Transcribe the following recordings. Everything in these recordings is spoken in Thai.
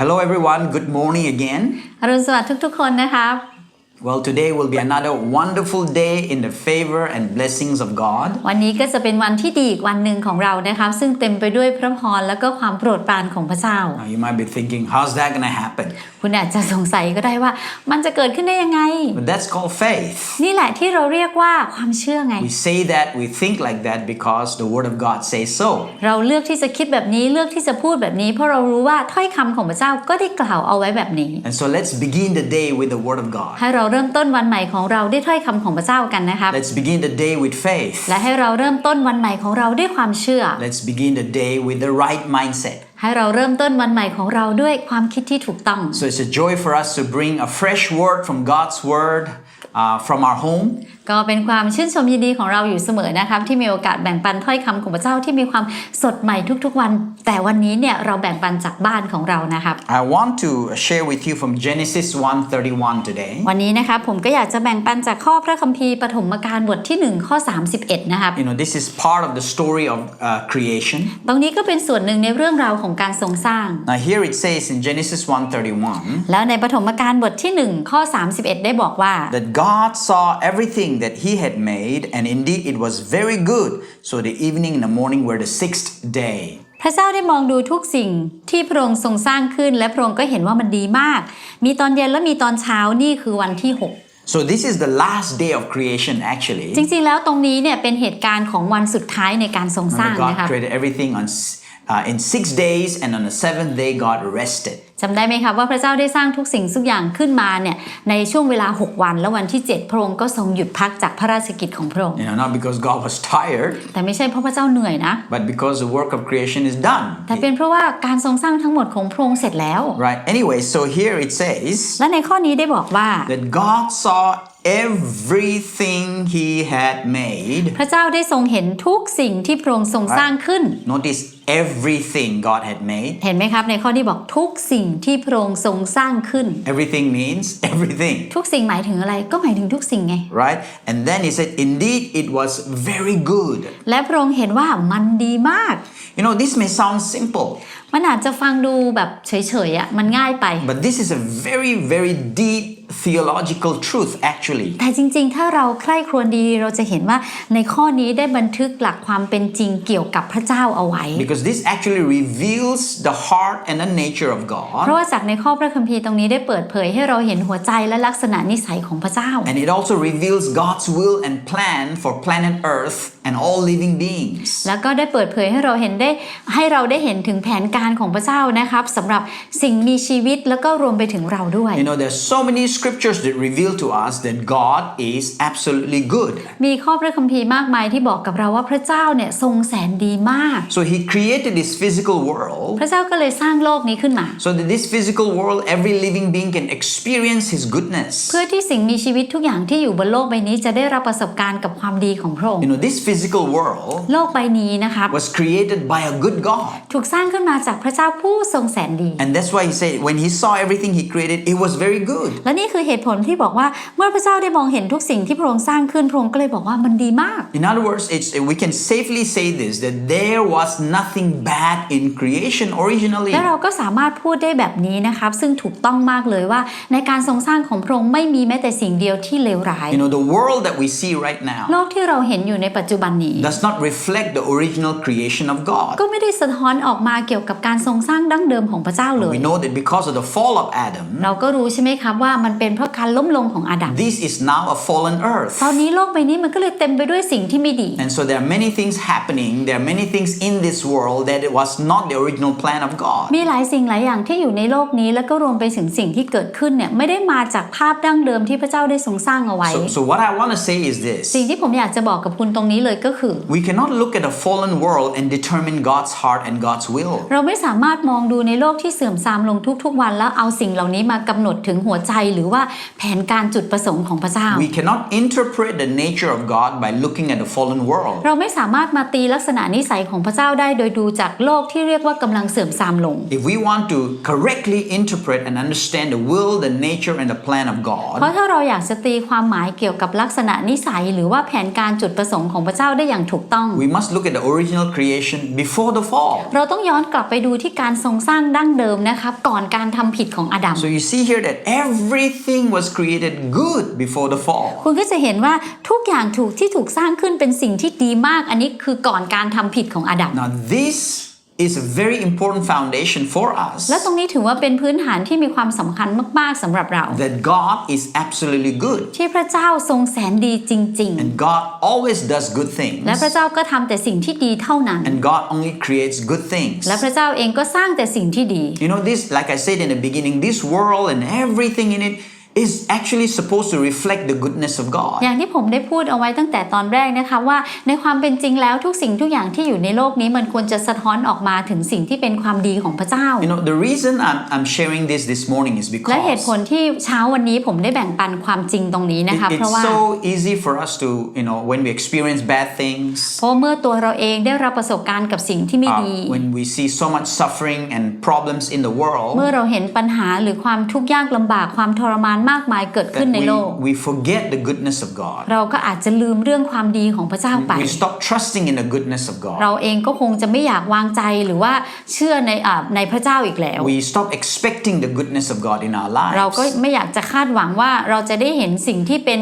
Hello everyone, good morning again. อรุณสวัสดิ์ทุกๆ คนนะคะ Well, today will be another wonderful day in the favor and blessings of God. วันนี้ก็จะเป็นวันที่ดีอีกวันหนึ่งของเรานะคะ ซึ่งเต็มไปด้วยพระพรและก็ความโปรดปรานของพระเจ้า Now, you might be thinking, how's that going to happen? คุณอาจจะสงสัยก็ได้ว่า มันจะเกิดขึ้นได้ยังไง But that's called faith. นี่แหละที่เราเรียกว่าความเชื่อไง We say that, we think like that because the Word of God says so. เราเลือกที่จะคิดแบบนี้เลือกที่จะพูดแบบนี้ เพราะเรารู้ว่าถ้อยคำของพระเจ้าก็ได้กล่าวเอาไว้แบบนี้ And so let's begin the day with the Word of God. ให้เรา เริ่มต้นวันใหม่ของเราด้วยถ้อยคำของพระเจ้ากันนะคะ Let's begin the day with faith. และให้เราเริ่มต้นวันใหม่ของเราด้วยความเชื่อ Let's begin the day with the right mindset. ให้เราเริ่มต้นวันใหม่ของเราด้วยความคิดที่ถูกต้อง So it's a joy for us to bring a fresh word from God's Word uh, from our home. ก็เป็นความชื่นชมยินดีของเราอยู่เสมอนะครับที่มีโอกาสแบ่งปันถ้อยคำของพระเจ้าที่มีความสดใหม่ทุกๆวัน แต่วันนี้เนี่ยเราแบ่งปันจากบ้านของเรานะครับ I want to share with you from Genesis 1:31 today. วันนี้นะครับผมก็อยากจะแบ่งปันจากข้อพระคัมภีร์ปฐมกาลบทที่1ข้อ31นะครับ You know, this is part of the story of uh, creation. ตรงนี้ก็เป็นส่วนหนึ่งในเรื่องราวของการทรงสร้าง Now here it says in Genesis 1:31แล้วในปฐมกาลบทที่1ข้อ31 ได้บอกว่า that God saw everything that he had made and indeed it was very good. So the evening and the morning were the sixth day. พระเจ้าได้มองดูทุกสิ่งที่พระองค์ทรงสร้างขึ้น และพระองค์ก็เห็นว่ามันดีมาก มีตอนเย็นและมีตอนเช้านี่คือวันที่ 6 So this is the last day of creation actually. จริงๆ แล้วตรงนี้เนี่ยเป็นเหตุการณ์ของวันสุดท้ายในการทรงสร้าง Remember, นะคะ God created everything on s- uh, in six days and on the seventh day God rested. จำได้ไหมครับว่าพระเจ้าได้สร้างทุกสิ่งทุกอย่างขึ้นมาเนี่ยในช่วงเวลา 6 วัน แล้ววันที่ 7 พระองค์ก็ทรงหยุดพักจากพระราชกิจของพระองค์ You know, not because God was tired, แต่ไม่ใช่เพราะพระเจ้าเหนื่อยนะ but because the work of creation is done. แต่เป็นเพราะว่าการทรงสร้างทั้งหมดของพระองค์เสร็จแล้ว Right. Anyway, so here it says และในข้อนี้ได้บอกว่า that God saw everything he had made. พระเจ้าได้ทรงเห็นทุกสิ่งที่พระองค์ทรงสร้างขึ้น Notice everything God had made. เห็นไหมครับในข้อที่บอกทุกสิ่งที่พระองค์ทรงสร้างขึ้น Everything means everything. ทุกสิ่งหมายถึงอะไรก็หมายถึงทุกสิ่งไง Right? And then he said, Indeed, it was very good. และพระองค์เห็นว่ามันดีมาก You know, this may sound simple, มันอาจจะฟังดูแบบเฉยๆอะมันง่ายไป but this is a very, very deep theological truth, actually. แต่จริงๆ ถ้าเราใคร่ครวญดีเราจะเห็นว่าในข้อนี้ได้บันทึกหลักความเป็นจริงเกี่ยวกับพระเจ้าเอาไว้ Because this actually reveals the heart and the nature of เพ God. ราะว่าจากในข้อพระคัมภีร์ตรงนี้ได้เปิดเผยให้เราเห็นหัวใจและลักษณะนิสัยของพระเจ้า And it also reveals God's will and plan for planet Earth and all living beings. แล้วก็ได้เปิดเผยให้เราเห็นได้ให้เราได้เห็นถึงแผนการของพระเจ้านะครับสำหรับสิ่งมีชีวิตแล้วก็รวมไปถึงเราด้วย You know, there's so many scriptures that reveal to us that God is absolutely good. มีข้อพระคัมภีร์มากมายที่บอกกับเราว่าพระเจ้าเนี่ยทรงแสนดีมาก So he created this physical world พระเจ้าก็เลยสร้างโลกนี้ขึ้นมา so that this physical world, every living being can experience his goodness. เพื่อที่สิ่งมีชีวิตทุกอย่างที่อยู่บนโลกใบนี้จะได้รับประสบการณ์กับความดีของพระองค์ You know, this physical world โลกใบนี้นะครับ was created by a good God. ถูกสร้างขึ้นมาจากพระเจ้าผู้ทรงแสนดี And that's why he said, when he saw everything he created, it was very good. และนี่คือเหตุผลที่บอกว่าเมื่อพระเจ้าได้มองเห็นทุกสิ่งที่พระองค์สร้างขึ้นพระองค์ก็เลยบอกว่ามันดีมาก In other words, it's, we can safely say this that there was nothing bad in creation originally. และเราก็สามารถพูดได้แบบนี้นะครับซึ่งถูกต้องมากเลยว่าในการทรงสร้างของพระองค์ไม่มีแม้แต่สิ่งเดียวที่เลวร้าย You know, the world that we see right now โลกที่เราเห็นอยู่ในปัจจุบันนี้ does not reflect the original creation of God. ก็ไม่ได้สะท้อนออกมาเกี่ยวกับการทรงสร้างดั้งเดิมของพระเจ้าเลย We know that because of the fall of Adam, เราก็รู้ใช่ไหมครับว่ามันเป็นเพราะการล้มลงของอาดัม this is now a fallen earth. ตอนนี้โลกใบนี้มันก็เลยเต็มไปด้วยสิ่งที่ไม่ดี And so there are many things happening, there are many things in this world that it was not the original plan of God. มีหลายสิ่งหลายอย่างที่อยู่ในโลกนี้แล้วก็รวมไปถึงสิ่งที่เกิดขึ้นเนี่ยไม่ได้มาจากภาพดั้งเดิมที่พระเจ้าได้ทรงสร้างเอาไว้ So, so what I want to say is this สิ่งที่ผมอยากจะบอกกับคุณตรงนี้เลยก็คือ we cannot look at a fallen world and determine God's heart and God's will. เราไม่สามารถมองดูในโลกที่เสื่อมทรามลงทุกๆวันแล้วเอาสิ่งเหล่านี้มากำหนดถึงหัวใจหรือว่าแผนการจุดประสงค์ของพระเจ้า We cannot interpret the nature of God by looking at the fallen world. เราไม่สามารถมาตีลักษณะนิสัยของพระเจ้าได้โดยดูจากโลกที่เรียกว่ากำลังเสื่อมทรามลง If we want to correctly interpret and understand the will, the nature, and the plan of เพ God, ราะถ้าเราอยากจะตีความหมายเกี่ยวกับลักษณะนิสัยหรือว่าแผนการจุดประสงค์ของพระเจ้าเจ้าได้อย่างถูกต้อง we must look at the original creation before the fall. เราต้องย้อนกลับไปดูที่การทรงสร้างดั้งเดิมนะครับก่อนการทำผิดของอาดัม So you see here that everything was created good before the fall. คุณก็จะเห็นว่าทุกอย่างถูกที่ถูกสร้างขึ้นเป็นสิ่งที่ดีมาก อันนี้คือก่อนการทำผิดของอาดัม Now, this is a very important foundation for us และตรงนี้ถือว่าเป็นพื้นฐานที่มีความสำคัญมากๆสำหรับเรา that God is absolutely good ที่พระเจ้าทรงแสนดีจริง and God always does good ๆและพระ things เจ้าก็ทำแต่สิ่งที่ดีเท่านั้น and God only creates good things. และพระเจ้าเองก็สร้างแต่สิ่งที่ดี You know, this, like I said in the beginning, this world and everything in it is actually supposed to reflect the goodness of God. อย่างที่ผมได้พูดเอาไว้ตั้งแต่ตอนแรกนะคะว่าในความเป็นจริงแล้วทุกสิ่งทุกอย่างที่อยู่ในโลกนี้มันควรจะสะท้อนออกมาถึงสิ่งที่เป็นความดีของพระเจ้า You know, the reason I'm, I'm sharing this this morning is และเหตุ because ผลที่เช้าวันนี้ผมได้แบ่งปันความจริงตรงนี้นะคะ it- เพราะ it's ว่า so easy for us to, you know, when we experience bad things, เพราะเมื่อตัวเราเองได้รับประสบการณ์กับสิ่งที่ไม่ uh, ดี when we see so much suffering and problems in the เมื่อ world, เราเห็นปัญหาหรือความทุกข์ยากลำบากความทรมานมากมายเกิดขึ้น that ในโลก we, we forget the goodness of God. เราก็อาจจะลืมเรื่องความดีของพระเจ้าไป We stop trusting in the goodness of เรา God. เองก็คงจะไม่อยากวางใจหรือว่าเชื่อในอ่าในพระเจ้าอีกแล้ว We stop expecting the goodness of God in our เราก็ lives. ไม่อยากจะคาดหวังว่าเราจะได้เห็นสิ่งที่เป็น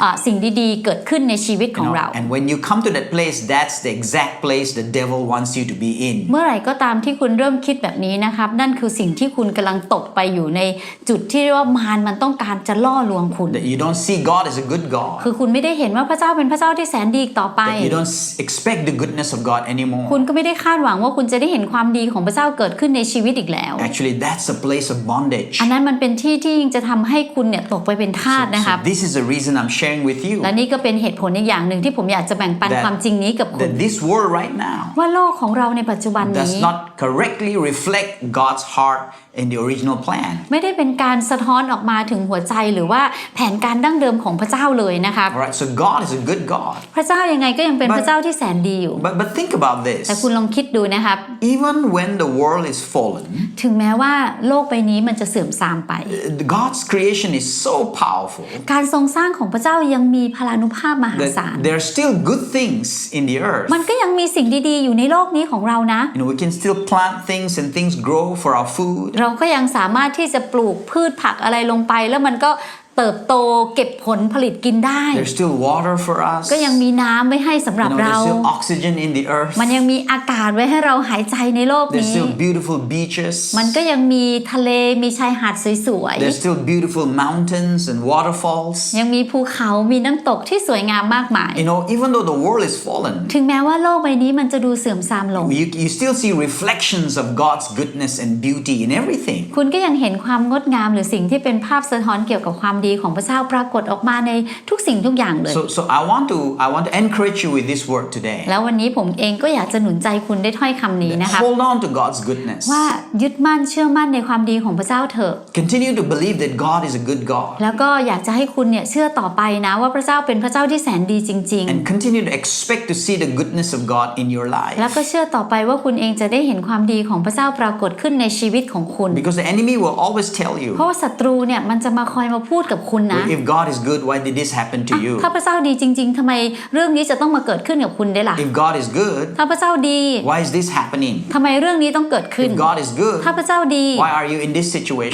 อ่าสิ่งดีๆ เกิดขึ้นในชีวิตข You อง know, เรา and when you come to that place, that's the exact place the devil wants you to be in. เมื่อไหร่ก็ตามที่คุณเริ่มคิดแบบนี้นะครับ นั่นคือสิ่งที่คุณกำลังตกไปอยู่ในจุดที่เรียกว่ามารมันต้องการจะล่อลวงคุณ That you don't see God as a good God. คือคุณไม่ได้เห็นว่าพระเจ้าเป็นพระเจ้าที่แสนดีอีกต่อไป That you don't s- expect the goodness of God คุ anymore. ณก็ไม่ได้คาดหวังว่าคุณจะได้เห็นความดีของพระเจ้าเกิดขึ้นในชีวิตอีกแล้ว Actually, that's a place of bondage. อันนั้นมันเป็นที่ที่ยิ่งจะทำให้คุณเนี่ยตกไปเป็นทาส So นะครับ this is the reason I'm sharing with you และนี่ก็เป็นเหตุผลอีกอย่างหนึ่งที่ผมอยากจะแบ่งปัน That- ความจริงนี้กับคุณ that this world right now ว่าโลกของเราในปัจจุบัน does นี้ not correctly reflect God's heart in the original plan. ไม่ได้เป็นการสะท้อนออกมาถึงหัวใจหรือว่าแผนการดั้งเดิมของพระเจ้าเลยนะครับ All right, so God is a good God. พระเจ้ายังไงก็ยังเป็น But- พระเจ้าที่แสนดีอยู่ But, but think about แต่ this. คุณลองคิดดูนะครับ Even when the world is fallen, ถึงแม้ว่าโลกใบนี้มันจะเสื่อมทรามไป God's creation is so powerful การทรงสร้างของพระเจ้ายังมีพลานุภาพมหาศาล that there are still good things in the earth. มันก็ยังมีสิ่งดีๆอยู่ในโลกนี้ของเรานะ You know, we can still plant things and things grow for our food. เราก็ยังสามารถที่จะปลูกพืชผักอะไรลงไปแล้วมันก็ เติบโตเก็บผลผลิตกินได้ There's still water for us. ก็ยังมีน้ำไว้ให้สำห You รับ know, เรา there's still oxygen in the earth. มันยังมีอากาศไว้ให้เราหายใจในโลก There's นี้ still beautiful beaches. มันก็ยังมีทะเลมีชายหาดสวย There's still beautiful mountains and waterfalls. ๆยังมีภูเขามีน้ำตกที่สวยงามมากมาย You know, even though the world is fallen, ถึงแม้ว่าโลกใบนี้มันจะดูเสื่อมทรามลง you, you still see reflections of God's goodness and beauty in everything. คุณก็ยังเห็นความงดงามหรือสิ่งที่เป็นภาพสะท้อนเกี่ยวกับความดีของพระเจ้าปรากฏออกมาในทุกสิ่งทุกอย่างเลย So, so I want to I want to encourage you with this word today. แล้ววันนี้ผมเองก็อยากจะหนุนใจคุณได้ถ้อยคำนี้นะคะ Hold on to God's goodness. ว่ายึดมั่นเชื่อมั่นในความดีของพระเจ้าเถอะ Continue to believe that God is a good God. แล้วก็อยากจะให้คุณเนี่ยเชื่อต่อไปนะว่าพระเจ้าเป็นพระเจ้าที่แสนดีจริง And continue to expect to see the goodness of God in your ๆแล้ว life. ก็เชื่อต่อไปว่าคุณเองจะได้เห็นความดีของพระเจ้าปรากฏขึ้นในชีวิตของคุณ Because the enemy will always tell เพ you, ราะว่าศัตรูเนี่ยมันจะมาคอยมาพูดกับคุณนะ if God is good, why did this happen to you? ถ้าพระเจ้าดีจริง ๆทำไมเรื่องนี้จะต้องมาเกิดขึ้นกับคุณได้ล่ะ If God is good, ถ้าพระเจ้าดี why is this happening? ทำไมเรื่องนี้ต้องเกิดขึ้น If God is good, ถ้าพระเจ้าดี why are you in this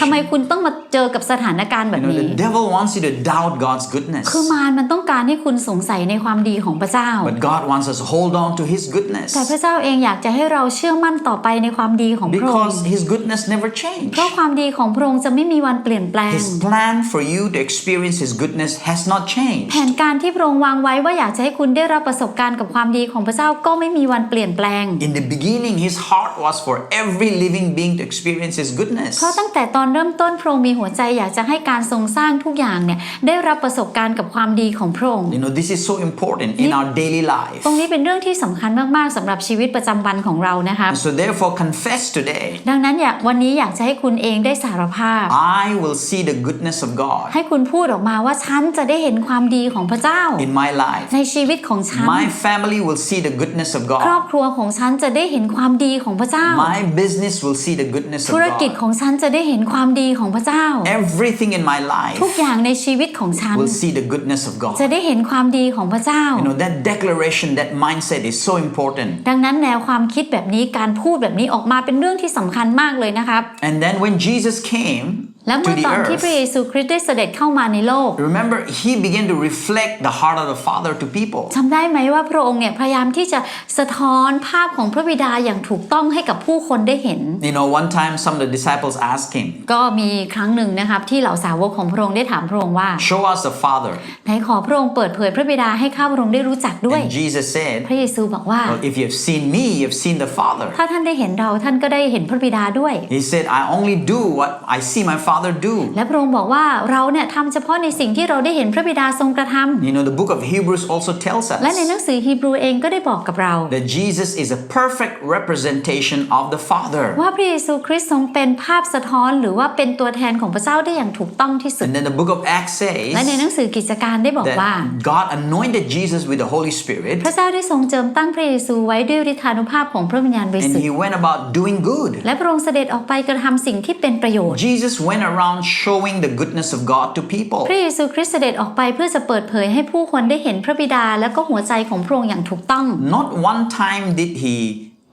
ทำไม situation? คุณต้องมาเจอกับสถานการณ์แบบ You know, นี้ the devil wants you to doubt God's goodness. คือมารมันต้องการให้คุณสงสัยในความดีของพระเจ้า But God wants us to hold on to His goodness แต่พระเจ้าเองอยากจะให้เราเชื่อมั่นต่อไปในความดีของพระองค์ because His goodness never changes. เพราะความดีของพระองค์จะไม่มีวันเปลี่ยนแปลง His plan for you to experience His goodness has not แผ changed. นการที่พระองค์วางไว้ว่าอยากจะให้คุณได้รับประสบการณ์กับความดีของพระเจ้าก็ไม่มีวันเปลี่ยนแปลง In the beginning, His heart was for every living being to experience His goodness. เพราะตั้งแต่ตอนเริ่มต้นพระองค์มีหัวใจอยากจะให้การทรงสร้างทุกอย่างเนี่ยได้รับประสบการณ์กับความดีของพระองค์ You know, this is so important in our daily life. ตรงนี้เป็นเรื่องที่สำคัญมากๆสำหรับชีวิตประจำวันของเรานะคะ So, therefore, confess today ดังนั้นอยากวันนี้อยากจะให้คุณเองได้สารภาพ I will see the goodness of God ให้คุณพูดออกมาว่าฉันจะได้เห็นความดีของพระเจ้า in my life. ในชีวิตของฉัน My family will see the goodness of ครอบ God. ครัวของฉันจะได้เห็นความดีของพระเจ้า My business will see the goodness of ธุรกิจ God. ของฉันจะได้เห็นความดีของพระเจ้า Everything in my ทุก life อย่างในชีวิตของฉัน will see the goodness of จะ God. ได้เห็นความดีของพระเจ้า You know, that declaration, that mindset is so important. ดังนั้นแนวความคิดแบบนี้การพูดแบบนี้ออกมาเป็นเรื่องที่สำคัญมากเลยนะครับ And then when Jesus came และ to เมื่อ the ตอนที่พระ earth, เยซูคริสต์ได้เสด็จเข้ามาในโลก remember, he began to reflect the heart of the Father to people. จำได้ไหมว่าพระองค์เนี่ยพยายามที่จะสะท้อนภาพของพระบิดาอย่างถูกต้องให้กับผู้คนได้เห็น You know, one time some of the disciples asked him, ก็มีครั้งหนึ่งนะครับที่เหล่าสาวกของพระองค์ได้ถามพระองค์ว่า Show us the Father. ไหนขอพระองค์เปิดเผยพระบิดาให้ข้าพระองค์ได้รู้จักด้วย And Jesus พ said, ระเยซูบอกว่า Well, if you have seen me, you have seen the Father. ถ้าท่านได้เห็นเราท่านก็ได้เห็นพระบิดาด้วย He said, I only do what I see my Father do. และพระองค์บอกว่าเราเนี่ยทำเฉพาะในสิ่งที่เราได้เห็นพระบิดาทรงกระทำ You know, the book of Hebrews also tells และในหนั us งสือฮีบรูเองก็ได้บอกกับเรา that Jesus is a perfect representation of the Father. ว่าพระเยซูคริสต์ทรงเป็นภาพสะท้อนหรือว่าเป็นตัวแทนของพระเจ้าได้อย่างถูกต้องที่สุด And then the book of Acts และในห says นังสือกิจการได้บอกว่า that God anointed Jesus with the Holy พ Spirit ระเจ้าได้ทรงเจิมตั้งพระเยซูไว้ด้วยฤทธานุภาพของพระวิญญาณบริ and สุท he ธิ์ went about doing good. และพระองค์เสด็จออกไปกระทำสิ่งที่เป็นประโยชน์ Jesus went around showing the goodness of God to people. พระเยซูคริสต์เสด็จออกไปเพื่อจะเปิดเผยให้ผู้คนได้เห็นพระบิดาและก็หัวใจของพระองค์อย่างถูกต้อง Not one time did he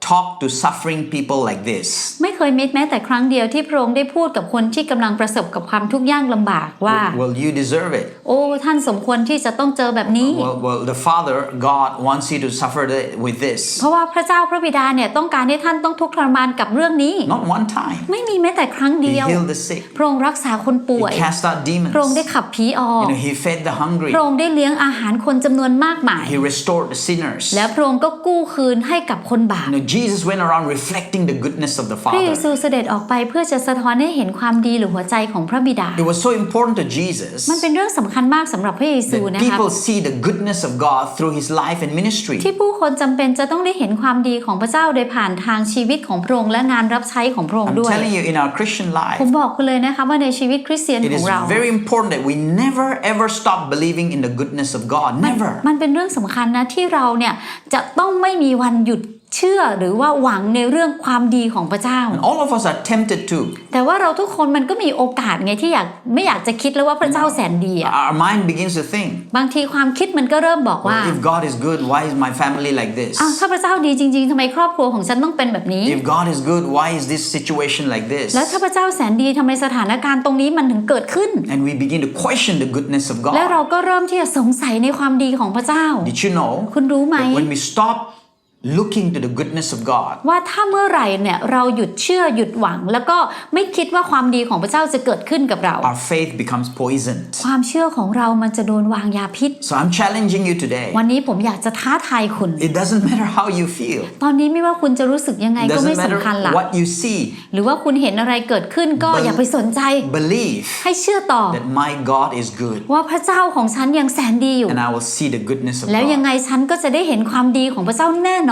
talk to suffering people like this. ไม่เคยมิดแม้แต่ครั้งเดียวที่พระองค์ได้พูดกับคนที่กำลังประสบกับความทุกข์ยากลำบากว่า Well, you deserve it. โอ้ท่านสมควรที่จะต้องเจอแบบนี้ Well, well, the Father, God, wants you to suffer the- with this. เพราะว่าพระเจ้าพระบิดาเนี่ยต้องการให้ท่านต้องทุกข์ทรมานกับเรื่องนี้ Not one time. ไม่มีแม้แต่ครั้ง He เดียว healed the sick. พระองค์รักษาคนป่วย He cast out พระองค์ได้ demons. ขับผีออก You know, he fed the hungry. พระองค์ได้เลี้ยงอาหารคนจำนวนมากมาย He restored the sinners. แล้วพระองค์ก็กู้คืนให้กับคนบาป You know, Jesus went around reflecting the goodness of the พระเย Father. ซูเสด็จออกไปเพื่อจะสะท้อนให้เห็นความดีหรือหัวใจของพระบิดา It was so important to Jesus มันเป็นเรื่องสำคัญมากสำหรับพระเยซู that นะคะ people see the goodness of God through his life and ministry. ที่ผู้คนจำเป็นจะต้องได้เห็นความดีของพระเจ้าโดยผ่านทางชีวิตของพระองค์และงานรับใช้ของพระองค์ I'm ด้วย telling you, in our Christian ผม life, บอกคุณเลยนะคะว่าในชีวิตคริสเตียน it ขอ is งเรา very important that we never ever stop believing in the goodness of God. Never. มันเป็นเรื่องสำคัญนะที่เราเนี่ยจะต้องไม่มีวันหยุด เชื่อหรือว่าหวังในเรื่องความดีของพระเจ้า And all of us are tempted to. แต่ว่าเราทุกคนมันก็มีโอกาสไงที่อยากไม่อยากจะคิดแล้วว่าพระเจ้าแสนดีอะ Our mind begins to think, บางทีความคิดมันก็เริ่มบอกว่า well, if God is good, why is my family like this? อ้าวถ้าพระเจ้าดีจริงๆทำไมครอบครัวของฉันต้องเป็นแบบนี้ If God is good, why is this situation like this? แล้วถ้าพระเจ้าแสนดีทำไมสถานการณ์ตรงนี้มันถึงเกิดขึ้น And we begin to question the goodness of และ God. เราก็เริ่มที่จะสงสัยในความดีของพระเจ้า Did you know คุณรู้ไหม that when we stop looking to the goodness of God, ว่าถ้าเมื่อไหร่เนี่ยเราหยุดเชื่อหยุดหวัง แล้วก็ไม่คิดว่าความดีของพระเจ้าจะเกิดขึ้นกับเรา our faith becomes poisoned. ความเชื่อของเรามันจะโดนวางยาพิษ So I'm challenging you today. วันนี้ผมอยากจะท้าทายคุณ It doesn't matter how you feel. ตอนนี้ไม่ว่าคุณจะรู้สึกยังไง It ก็ไม่ doesn't สำคัญ matter ละ what you see. หรือว่าคุณเห็นอะไรเกิดขึ้นก็ Bel- อย่าไปสนใจ Believe ให้เชื่อต่อ that my God is good ว่าพระเจ้าของฉันยังแสนดีอยู่ and I will see the goodness of แล้วยัง God. ไงฉันก็จะได้เห็นความดีของพระเจ้าแน่นอน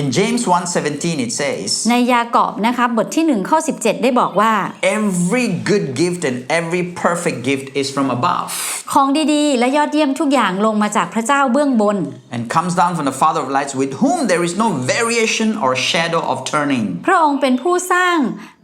In James 1:17 it says, ในยากอบนะคะบทที่ 1 ข้อ 17 ได้บอกว่า "Every good gift and every perfect gift is from above ของดีๆ และยอดเยี่ยมทุกอย่างลงมาจากพระเจ้าเบื้องบน and comes down from the Father of lights with whom there is no variation or shadow of turning." พระองค์เป็นผู้สร้าง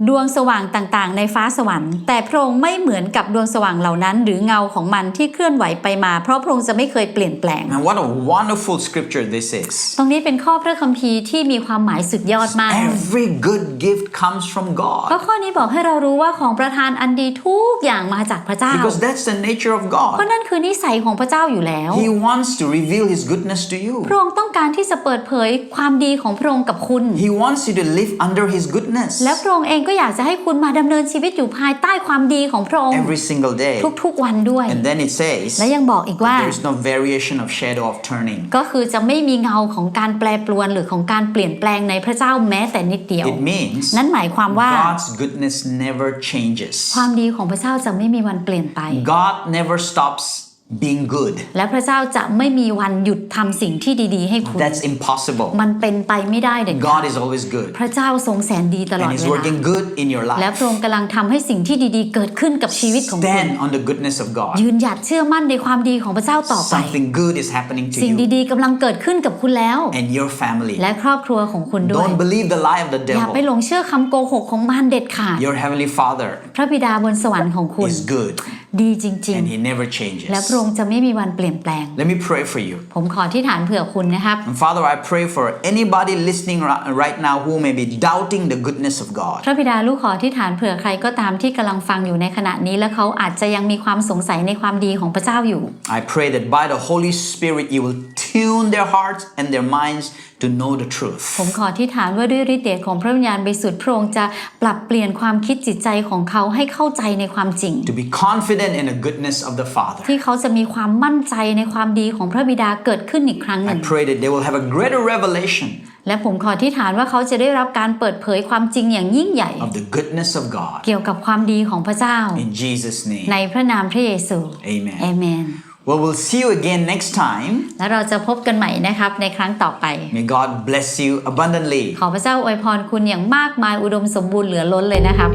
ดวงสว่างต่างๆ ในฟ้าสวรรค์ แต่พระองค์ไม่เหมือนกับดวงสว่างเหล่านั้น หรือเงาของมันที่เคลื่อนไหวไปมา เพราะพระองค์จะไม่เคยเปลี่ยนแปลง And what a wonderful scripture this is. ตรงนี้เป็นข้อพระคัมภีร์ที่มีความหมายสุดยอดมาก Every good gift comes from เพราะ God ข้อนี้บอกให้เรารู้ว่าของประทานอันดีทุกอย่างมาจากพระเจ้า because that's the nature of เพราะ God. นั่นคือนิสัยของพระเจ้าอยู่แล้ว He wants to reveal his goodness to you. พระองค์ต้องการที่จะเปิดเผยความดีของพระองค์กับคุณ He wants you to live under his goodness และพระองค์เองก็อยากจะให้คุณมาดำเนินชีวิตอยู่ภายใต้ความดีของพระองค์ every single day. ทุกๆวันด้วย And then it says และยังบอกอีกว่า there is no variation of shadow of turning. ก็คือจะไม่มีเงาของการแปรปรวนหรือของการเปลี่ยนแปลงในพระเจ้าแม้แต่นิดเดียว It means นั่นหมายความว่า God's goodness never changes. ความดีของพระเจ้าจะไม่มีวันเปลี่ยนไป God never stops being good. และพระเจ้าจะไม่มีวันหยุดทำสิ่งที่ดีๆ ให้คุณ That's impossible. มันเป็นไปไม่ได้เด็ดขาด God is always good. พระเจ้าทรงแสนดีตลอ And ด He's เวลา working good in your และ life. พระองค์กำลังทำให้สิ่งที่ดีๆ เกิดขึ้นกับชีวิตของคุณ Stand on the goodness of God. ยืนหยัดเชื่อมั่นในความดีของพระเจ้าต่อไป Something good is happening to สิ่ง you ดีๆกำลังเกิดขึ้นกับคุณแล้ว and your family. และครอบครัวของคุณด้วย Don't believe the lie of the อย่าไป devil. หลงเชื่อคำโกหกของมารเด็ดขาด Your heavenly Father พระบิดาบนสวรรค์ของคุณ is good ดีจริง and He never ๆ changes. และพระองค์จะไม่มีวันเปลี่ยนแปลง Let me pray for you. ผมขอที่ฐานเผื่อคุณนะครับ And Father, I pray for anybody listening ri- right now who may be doubting the goodness of God. พระบิดาลูกขอที่ฐานเผื่อใครก็ตามที่กำลังฟังอยู่ในขณะนี้ และเขาอาจจะยังมีความสงสัยในความดีของพระเจ้าอยู่ I pray that by the Holy Spirit you will tune their hearts and their minds to know the truth. ผมขอที่ฐานว่าด้วยฤทธิ์เดชของพระวิญญาณบริสุทธิ์พระองค์จะปรับเปลี่ยนความคิดจิตใจของเขาให้เข้าใจในความจริง To be confident in the goodness of the Father. ที่เขาจะมีความมั่นใจในความดีของพระบิดาเกิดขึ้นอีกครั้งห I นึ่ง pray that they will have a greater revelation และผมขอที่ฐานว่าเขาจะได้รับการเปิดเผยความจริงอย่างยิ่งใหญ่ of the goodness of God. เกี่ยวกับความดีของพระเจ้า In Jesus' name. ในพระนามพระเยซู Amen. เอเมน Well, we'll see you again next time. และเราจะพบกันใหม่นะครับในครั้งต่อไป May God bless you abundantly. ขอพระเจ้าอวยพรคุณอย่างมากมายอุดมสมบูรณ์เหลือล้นเลยนะครับ